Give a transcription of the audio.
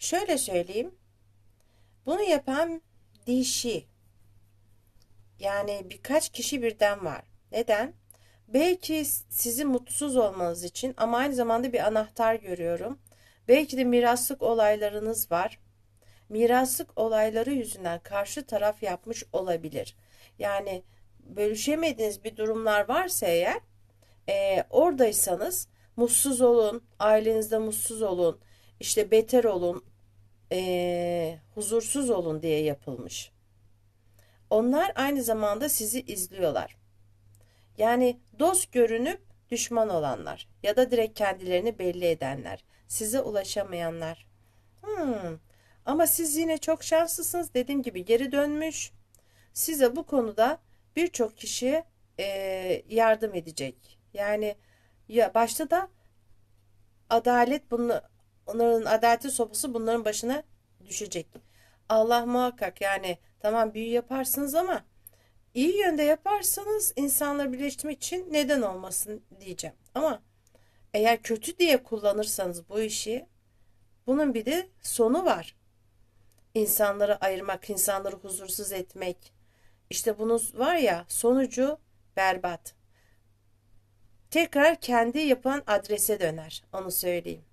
Şöyle söyleyeyim. Bunu yapan dişi. Yani birkaç kişi birden var. Neden? Belki sizi mutsuz olmanız için ama aynı zamanda bir anahtar görüyorum. Belki de miraslık olaylarınız var. Miraslık olayları yüzünden karşı taraf yapmış olabilir. Yani bölüşemediğiniz bir durumlar varsa eğer e, oradaysanız mutsuz olun, ailenizde mutsuz olun, işte beter olun, e, huzursuz olun diye yapılmış. Onlar aynı zamanda sizi izliyorlar. Yani dost görünüp düşman olanlar ya da direkt kendilerini belli edenler, size ulaşamayanlar. Hmm. Ama siz yine çok şanslısınız. Dediğim gibi geri dönmüş. Size bu konuda birçok kişi e, yardım edecek. Yani ya başta da adalet bunların adaleti sopası bunların başına düşecek. Allah muhakkak yani tamam büyü yaparsınız ama iyi yönde yaparsanız insanları birleştirmek için neden olmasın diyeceğim. Ama eğer kötü diye kullanırsanız bu işi bunun bir de sonu var. İnsanları ayırmak, insanları huzursuz etmek. İşte bunun var ya sonucu berbat. Tekrar kendi yapan adrese döner. Onu söyleyeyim.